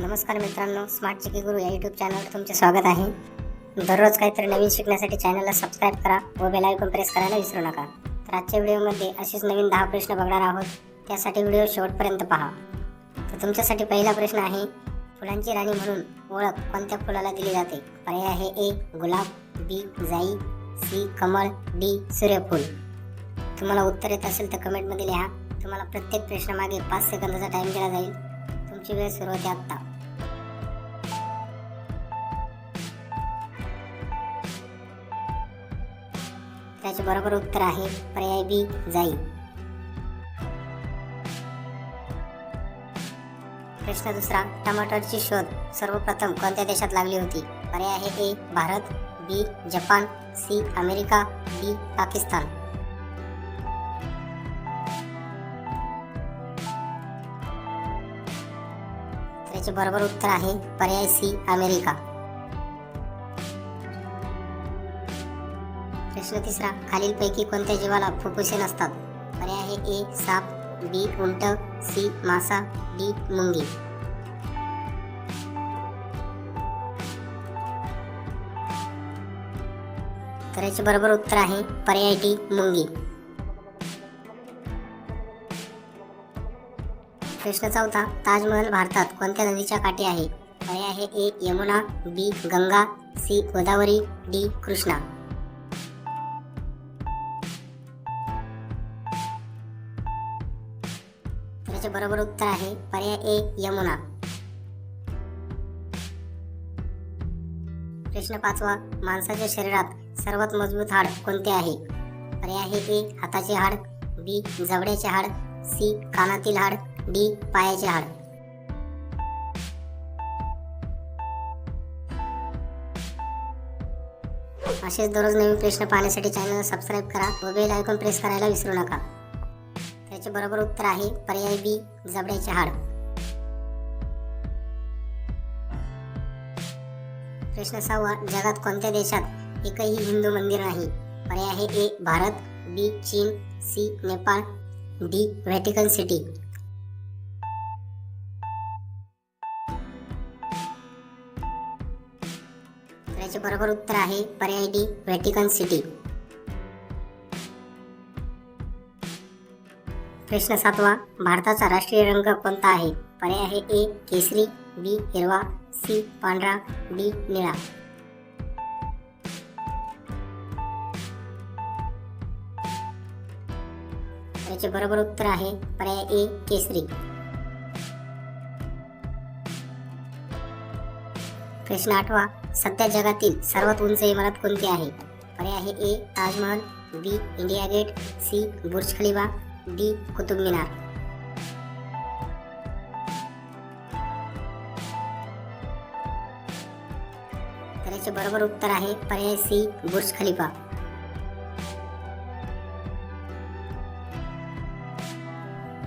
नमस्कार मित्रांनो स्मार्ट चिकी गुरु या यूट्यूब चॅनलवर तुमचे स्वागत आहे. दररोज काहीतरी नवीन शिकण्यासाठी चॅनलला सबस्क्राईब करा व बेल आयकॉन प्रेस करायला विसरू नका. तर आजच्या व्हिडिओमध्ये असेच नवीन दहा प्रश्न बघणार आहोत. त्यासाठी व्हिडिओ शेवटपर्यंत पहा. तर तुमच्यासाठी पहिला प्रश्न आहे फुलांची राणी म्हणून ओळख कोणत्या फुलाला दिली जाते? पर्याय आहे ए गुलाब बी जाई सी कमळ डी सूर्यफूल. तुम्हाला उत्तर येत असेल तर कमेंटमध्ये लिहा. तुम्हाला प्रत्येक प्रश्नामागे पाच सेकंदाचा टाइम दिला जाईल. तुमची वेळ सुरू होते आत्ता. त्याचे बरोबर उत्तर आहे पर्याय बी जाई. प्रश्न दुसरा टमाटरची शोध सर्वप्रथम कोणत्या देशात लागली होती? पर्याय आहे A Bharat B Japan C America D Pakistan. त्याचे बरोबर उत्तर आहे पर्याय सी अमेरिका. प्रश्न तिसरा खालीलपैकी कोणत्या जीवाला फुफ्फुसे नसतात? पर्याय आहे ए साप बी उंट सी मासा डी मुंगी. तर याचे बरोबर उत्तर आहे पर्याय डी मुंगी. प्रश्न चौथा ताजमहल भारतात कोणत्या नदीच्या काठी आहे? पर्याय आहे A Yamuna B Ganga C Godavari D Krishna. तर याचे बरोबर उत्तर आहे पर्याय ए यमुना. प्रश्न पाचवा माणसाच्या शरीरात सर्वात मजबूत हाड कोणते आहे? पर्याय आहे ए हाताचे हाड बी जबड्याचे हाड सी कानातील हाड डी पायाचे हाड. असेच दररोज नवीन प्रश्न पाहण्यासाठी चॅनल सबस्क्राईब करा व बेल आयकॉन प्रेस करायला विसरू नका. त्याचे बरोबर उत्तर आहे पर्याय बी जबड्याचे हाड. प्रश्न सहावा जगात कोणत्या देशात एकही हिंदू मंदिर नाही? पर्याय आहे ए भारत बी चीन C Nepal D Vatican City. तर याचे बरोबर उत्तर आहे पर्याय डी व्हॅटिकन सिटी. प्रश्न सातवा भारताचा राष्ट्रीय रंग कोणता आहे? पर्याय आहे ए केसरी बी हिरवा सी पांढरा डी निळा. याचे बरोबर उत्तर आहे पर्याय ए केसरी. प्रश्न आठवा सध्या जगातील सर्वात उंच इमारत कोणती आहे? पर्याय आहे A Taj Mahal B India Gate C Burj Khalifa D Qutub Minar तर याचे बरोबर उत्तर आहे पर्याय सी बुर्ज खलिफा.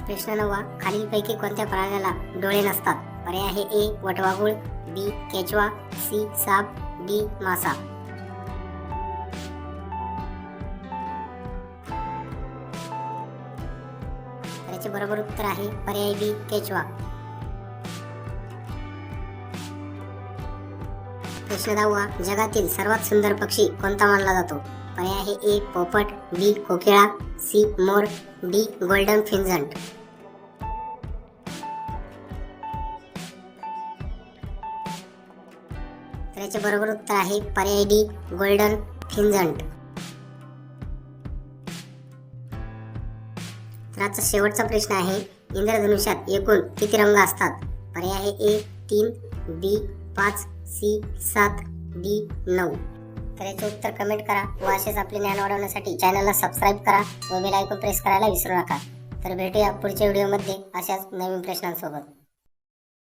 प्रश्न नववा खालीलपैकी कोणत्या प्राण्याला डोळे नसतात? पर्याय आहे ए वटवागुळ बी केचवा सी साप डी मासा. याचे बरोबर उत्तर आहे पर्याय बी केचवा. प्रश्न दहावा जगातील सर्वात सुंदर पक्षी कोणता मानला जातो? पर्याय आहे ए पोपट बी कोकिळा सी मोर डी गोल्डन फिन्झंट तर याचे बरोबर उत्तर आहे पर्याय डी गोल्डन फिन्झंट आजचा शेवटचा प्रश्न आहे. इंद्रधनुष्यात एकूण किती रंग असतात? पर्याय आहे ए तीन बी पाच सी सात डी नऊ. तर याचे उत्तर कमेंट करा व असेच आपले ज्ञान वाढवण्यासाठी चॅनलला सबस्क्राईब करा व बेल आयकॉन प्रेस करायला विसरू नका. तर भेटूया पुढच्या व्हिडिओमध्ये अशाच नवीन प्रश्नांसोबत.